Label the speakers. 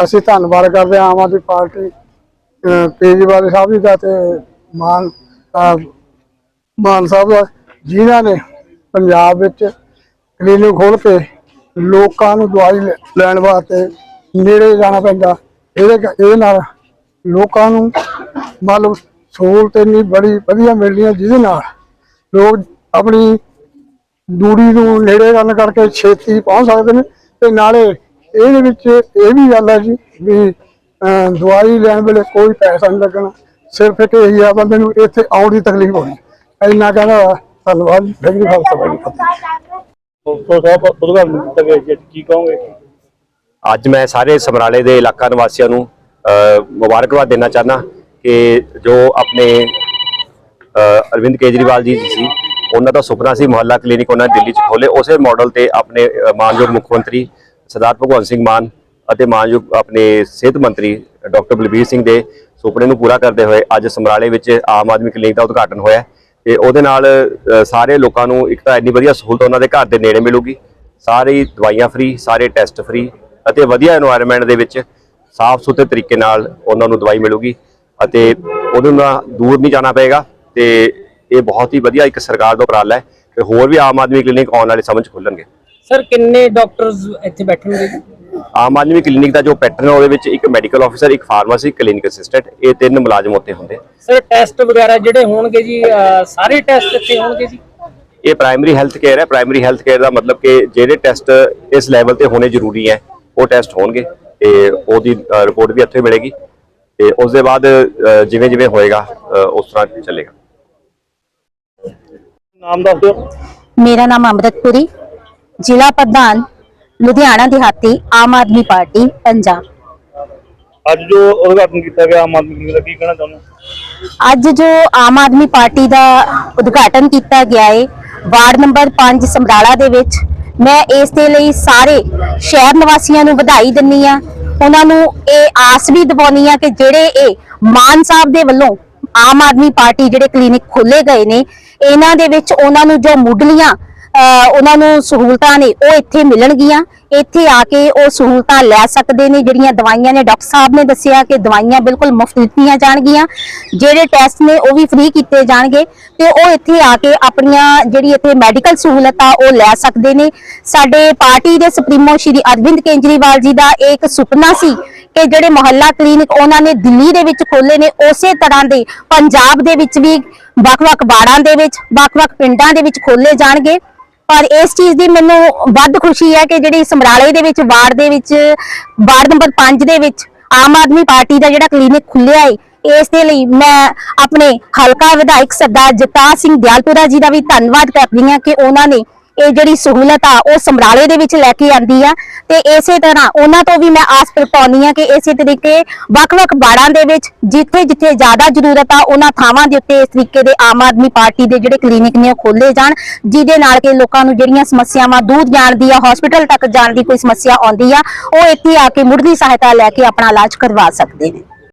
Speaker 1: ਅਸੀਂ ਧੰਨਵਾਦ ਕਰਦੇ ਹਾਂ ਆਮ ਆਦਮੀ ਪਾਰਟੀ ਕੇਜਰੀਵਾਲ ਸਾਹਿਬ ਜੀ ਦਾ ਤੇ ਮਾਨ ਮਾਨ ਸਾਹਿਬ ਦਾ, ਜਿਨ੍ਹਾਂ ਨੇ ਪੰਜਾਬ ਵਿੱਚ ਕਲੀਨਿਕ ਖੋਲ ਕੇ ਲੋਕਾਂ ਨੂੰ ਦਵਾਈ ਲੈ- ਲੈਣ ਵਾਸਤੇ ਨੇੜੇ ਜਾਣਾ ਪੈਂਦਾ। ਇਹਦੇ ਇਹਦੇ ਨਾਲ ਲੋਕਾਂ ਨੂੰ ਮਤਲਬ ਸਹੂਲਤ ਇੰਨੀ ਬੜੀ ਵਧੀਆ ਮਿਲਦੀ ਹੈ, ਜਿਹਦੇ ਨਾਲ ਲੋਕ ਆਪਣੀ ਦੂਰੀ ਨੂੰ ਨੇੜੇ ਕਰਨ ਕਰਕੇ ਛੇਤੀ ਪਹੁੰਚ ਸਕਦੇ ਨੇ ਤੇ ਨਾਲੇ ਇਹਦੇ ਵਿੱਚ ਇਹ ਵੀ ਗੱਲ ਹੈ ਜੀ ਵੀ ਦਵਾਈ ਲੈਣ ਵੇਲੇ ਕੋਈ ਪੈਸਾ ਨਹੀਂ ਲੱਗਣਾ। ਸਿਰਫ ਇੱਕ ਇਹੀ ਆ ਬੰਦੇ ਨੂੰ ਇੱਥੇ ਆਉਣ ਦੀ ਤਕਲੀਫ ਹੋਣੀ। ਇੰਨਾ ਕਹਿੰਦਾ ਧੰਨਵਾਦ ਜੀ ਵੈਰੀ ਖਾਲਸਾ ਫਤਿਹ
Speaker 2: ਤੋਂ ਸਾਹਿਬ ਉਦਘਾਟਨ ਕੀਤਾ ਗਿਆ ਜੀ ਕੀ ਕਹੋਗੇ?
Speaker 3: ਅੱਜ ਮੈਂ ਸਾਰੇ ਸਮਰਾਲੇ ਦੇ ਇਲਾਕਾ ਨਿਵਾਸੀਆਂ ਨੂੰ ਮੁਬਾਰਕਬਾਦ ਦੇਣਾ ਚਾਹਨਾ ਕਿ ਜੋ ਆਪਣੇ ਅਰਵਿੰਦ ਕੇਜਰੀਵਾਲ ਜੀ ਸੀ ਉਹਨਾਂ ਦਾ ਸੁਪਨਾ ਸੀ ਮੁਹੱਲਾ ਕਲੀਨਿਕ ਉਹਨਾਂ ਨੇ ਦਿੱਲੀ 'ਚ ਖੋਲੇ ਉਸੇ ਮਾਡਲ ਤੇ ਆਪਣੇ ਮਾਨਯੋਗ ਮੁੱਖ ਮੰਤਰੀ ਸਰਦਾਰ ਭਗਵੰਤ ਸਿੰਘ ਮਾਨ ਅਤੇ ਮਾਨਯੋਗ ਆਪਣੇ ਸਿਹਤ ਮੰਤਰੀ ਡਾਕਟਰ ਬਲਬੀਰ ਸਿੰਘ ਦੇ ਸੁਪਨੇ ਨੂੰ ਪੂਰਾ ਕਰਦੇ ਹੋਏ ਅੱਜ ਸਮਰਾਲੇ ਵਿੱਚ ਆਮ ਆਦਮੀ ਕਲੀਨਿਕ ਦਾ ਉਦਘਾਟਨ ਹੋਇਆ ਤੇ ਉਹਦੇ ਨਾਲ ਸਾਰੇ ਲੋਕਾਂ ਨੂੰ ਇੱਕ ਤਾਂ ਇੰਨੀ ਵਧੀਆ ਸਹੂਲਤ ਉਹਨਾਂ ਦੇ ਘਰ ਦੇ ਨੇੜੇ ਮਿਲੂਗੀ, ਸਾਰੀ ਦਵਾਈਆਂ ਫ੍ਰੀ ਸਾਰੇ ਟੈਸਟ ਫ੍ਰੀ ਅਤੇ ਵਧੀਆ এনवायरमेंट ਦੇ ਵਿੱਚ ਸਾਫ਼ ਸੁਥਰੇ ਤਰੀਕੇ ਨਾਲ ਉਹਨਾਂ ਨੂੰ ਦਵਾਈ ਮਿਲੂਗੀ ਅਤੇ ਉਹਨਾਂ ਨਾਲ ਦੂਰ ਨਹੀਂ ਜਾਣਾ ਪਏਗਾ ਤੇ ਇਹ ਬਹੁਤ ਹੀ ਵਧੀਆ ਇੱਕ ਸਰਕਾਰ ਦਾ ਉਪਰਾਲਾ ਹੈ ਤੇ ਹੋਰ ਵੀ ਆਮ ਆਦਮੀ ਕਲੀਨਿਕ ਆਉਣ ਵਾਲੇ ਸਮਝ ਖੁੱਲਣਗੇ।
Speaker 4: ਸਰ ਕਿੰਨੇ ਡਾਕਟਰਸ ਇੱਥੇ ਬੈਠਣਗੇ?
Speaker 3: ਆਮ ਆਦਮੀ ਕਲੀਨਿਕ ਦਾ ਜੋ ਪੈਟਰਨ ਹੈ ਉਹਦੇ ਵਿੱਚ ਇੱਕ ਮੈਡੀਕਲ ਆਫੀਸਰ ਇੱਕ ਫਾਰਮਾਸੀ ਕਲੀਨਿਕ ਅਸਿਸਟੈਂਟ ਇਹ ਤਿੰਨ ਮੁਲਾਜ਼ਮ ਉੱਤੇ ਹੁੰਦੇ।
Speaker 4: ਸਰ ਟੈਸਟ ਵਗੈਰਾ ਜਿਹੜੇ ਹੋਣਗੇ ਜੀ ਅਹ, ਸਾਰੇ ਟੈਸਟ ਇੱਥੇ ਹੋਣਗੇ ਜੀ?
Speaker 3: ਇਹ ਪ੍ਰਾਇਮਰੀ ਹੈਲਥ ਕੇਅਰ ਹੈ। ਪ੍ਰਾਇਮਰੀ ਹੈਲਥ ਕੇਅਰ ਦਾ ਮਤਲਬ ਕਿ ਜਿਹੜੇ ਟੈਸਟ ਇਸ ਲੈਵਲ ਤੇ ਹੋਣੇ ਜ਼ਰੂਰੀ ਹੈ ਉਹ ਟੈਸਟ ਹੋਣਗੇ ਤੇ ਉਹਦੀ ਰਿਪੋਰਟ ਵੀ ਇੱਥੇ ਮਿਲੇਗੀ ਤੇ ਉਸ ਦੇ ਬਾਅਦ ਅ, ਜਿਵੇਂ ਜਿਵੇਂ ਹੋਏਗਾ ਅ, ਉਸ ਤਰ੍ਹਾਂ ਚੱਲੇਗਾ।
Speaker 2: ਨਾਮ ਦੱਸ ਦਿਓ।
Speaker 5: ਮੇਰਾ ਨਾਮ ਅੰਮ੍ਰਿਤਪੁਰੀ। ਜ਼ਿਲ੍ਹਾ ਪ੍ਰਧਾਨ ਲੁਧਿਆਣਾ ਦਿਹਾਤੀ ਆਮ ਆਦਮੀ ਪਾਰਟੀ ਪੰਜਾਬ
Speaker 2: ਅੱਜ ਜੋ ਉਦਘਾਟਨ ਕੀਤਾ ਗਿਆ ਆਮ ਆਦਮੀ ਕਲੀਨਿਕ ਦਾ ਕੀ ਕਹਿਣਾ ਚਾਹੁੰਦੇ?
Speaker 5: ਅੱਜ ਜੋ ਆਮ ਆਦਮੀ ਪਾਰਟੀ ਦਾ ਉਦਘਾਟਨ ਕੀਤਾ ਗਿਆ ਹੈ ਵਾਰਡ ਨੰਬਰ 5 ਸਮਰਾਲਾ ਦੇ ਵਿੱਚ ਮੈਂ ਇਸ ਦੇ ਲਈ ਸਾਰੇ ਸ਼ਹਿਰ ਨਿਵਾਸੀਆਂ ਨੂੰ ਵਧਾਈ ਦਿੰਨੀ ਆ ਉਹਨਾਂ ਨੂੰ ਇਹ ਆਸ ਵੀ ਦਿਵਾਉਣੀ ਆ ਕਿ ਜਿਹੜੇ ਇਹ ਮਾਨ ਸਾਹਿਬ ਦੇ ਵੱਲੋਂ ਆਮ ਆਦਮੀ ਪਾਰਟੀ ਜਿਹੜੇ ਕਲੀਨਿਕ ਖੋਲੇ ਗਏ ਨੇ ਇਹਨਾਂ ਦੇ ਵਿੱਚ ਉਹਨਾਂ ਨੂੰ ਜੋ ਮੁੱਢਲੀਆਂ ਉਹਨਾਂ ਨੂੰ ਸਹੂਲਤਾਂ ਨੇ, ਉਹ ਇੱਥੇ ਮਿਲਣਗੀਆਂ। ਇੱਥੇ ਆ ਕੇ ਉਹ ਸਹੂਲਤਾਂ ਲੈ ਸਕਦੇ ਨੇ, ਜਿਹੜੀਆਂ ਦਵਾਈਆਂ ਨੇ। ਡਾਕਟਰ ਸਾਹਿਬ ਨੇ ਦੱਸਿਆ ਕਿ ਦਵਾਈਆਂ ਬਿਲਕੁਲ ਮੁਫਤ ਦਿੱਤੀਆਂ ਜਾਣਗੀਆਂ। ਜਿਹੜੇ ਟੈਸਟ ਨੇ, ਉਹ ਵੀ ਫ੍ਰੀ ਕੀਤੇ ਜਾਣਗੇ। ਤੇ ਉਹ ਇੱਥੇ ਆ ਕੇ ਆਪਣੀਆਂ ਜਿਹੜੀ ਇੱਥੇ ਮੈਡੀਕਲ ਸਹੂਲਤਾਂ, ਉਹ ਲੈ ਸਕਦੇ ਨੇ। ਸਾਡੇ ਪਾਰਟੀ ਦੇ ਸੁਪਰੀਮੋ ਸ਼੍ਰੀ ਅਰਵਿੰਦ ਕੇਜਰੀਵਾਲ ਜੀ ਦਾ ਇਹ ਇੱਕ ਸੁਪਨਾ ਸੀ ਕਿ ਜਿਹੜੇ ਮੁਹੱਲਾ ਕਲੀਨਿਕ ਉਹਨਾਂ ਨੇ ਦਿੱਲੀ ਦੇ ਵਿੱਚ ਖੋਲੇ ਨੇ, ਉਸੇ ਤਰ੍ਹਾਂ ਦੇ ਪੰਜਾਬ ਦੇ ਵਿੱਚ ਵੀ ਵੱਖ-ਵੱਖ ਵਾਰਡਾਂ ਦੇ ਵਿੱਚ, ਵੱਖ-ਵੱਖ ਪਿੰਡਾਂ ਦੇ ਵਿੱਚ ਖੋਲੇ ਜਾਣਗੇ। ਔਰ ਇਸ ਚੀਜ਼ ਦੀ ਮੈਨੂੰ ਵੱਧ ਖੁਸ਼ੀ ਹੈ ਕਿ ਜਿਹੜੀ ਸਮਰਾਲੇ ਦੇ ਵਿੱਚ, ਵਾਰਡ ਦੇ ਵਿੱਚ, ਵਾਰਡ ਨੰਬਰ 5 ਦੇ ਵਿੱਚ ਆਮ ਆਦਮੀ ਪਾਰਟੀ ਦਾ ਜਿਹੜਾ ਕਲੀਨਿਕ ਖੁੱਲਿਆ ਹੈ ਇਸ ਦੇ ਲਈ ਮੈਂ ਆਪਣੇ ਹਲਕਾ ਵਿਧਾਇਕ ਸਰਦਾਰ ਜਗਤਾਰ ਸਿੰਘ ਦਿਆਲਪੁਰਾ ਜੀ ਦਾ ਵੀ ਧੰਨਵਾਦ ਕਰਦੀ ਹਾਂ ਕਿ ਉਹਨਾਂ ਨੇ ਇਹ ਜਿਹੜੀ ਸਹੂਲਤ ਆ, ਉਹ ਸਮਰਾਲੇ ਦੇ ਵਿੱਚ ਲੈ ਕੇ ਆਂਦੀ ਆ। ਤੇ ਇਸੇ ਤਰ੍ਹਾਂ ਉਹਨਾਂ ਤੋਂ ਵੀ ਮੈਂ ਆਸ ਪ੍ਰਗਟਾਉਣੀ ਆ ਕਿ ਇਸੇ ਤਰੀਕੇ ਵੱਖ-ਵੱਖ ਬਾੜਾਂ ਦੇ ਵਿੱਚ ਜਿੱਥੇ-ਜਿੱਥੇ ਜ਼ਿਆਦਾ ਜ਼ਰੂਰਤ ਆ, ਉਹਨਾਂ ਥਾਵਾਂ ਦੇ ਉੱਤੇ ਇਸ ਤਰੀਕੇ ਦੇ ਆਮ ਆਦਮੀ ਪਾਰਟੀ ਦੇ ਜਿਹੜੇ ਕਲੀਨਿਕ ਨੇ ਉਹ ਖੋਲੇ ਜਾਣ, ਜਿਹਦੇ ਨਾਲ ਕਿ ਲੋਕਾਂ ਨੂੰ ਜਿਹੜੀਆਂ ਸਮੱਸਿਆਵਾਂ ਦੂਰ ਜਾਣ ਦੀ ਆ ਹਸਪੀਟਲ ਤੱਕ ਜਾਣ ਦੀ ਕੋਈ ਸਮੱਸਿਆ ਆਉਂਦੀ ਆ, ਉਹ ਇੱਥੇ ਆ ਕੇ ਮੁੱਢਲੀ ਸਹਾਇਤਾ ਲੈ ਕੇ ਆਪਣਾ ਇਲਾਜ ਕਰਵਾ ਸਕਦੇ ਨੇ।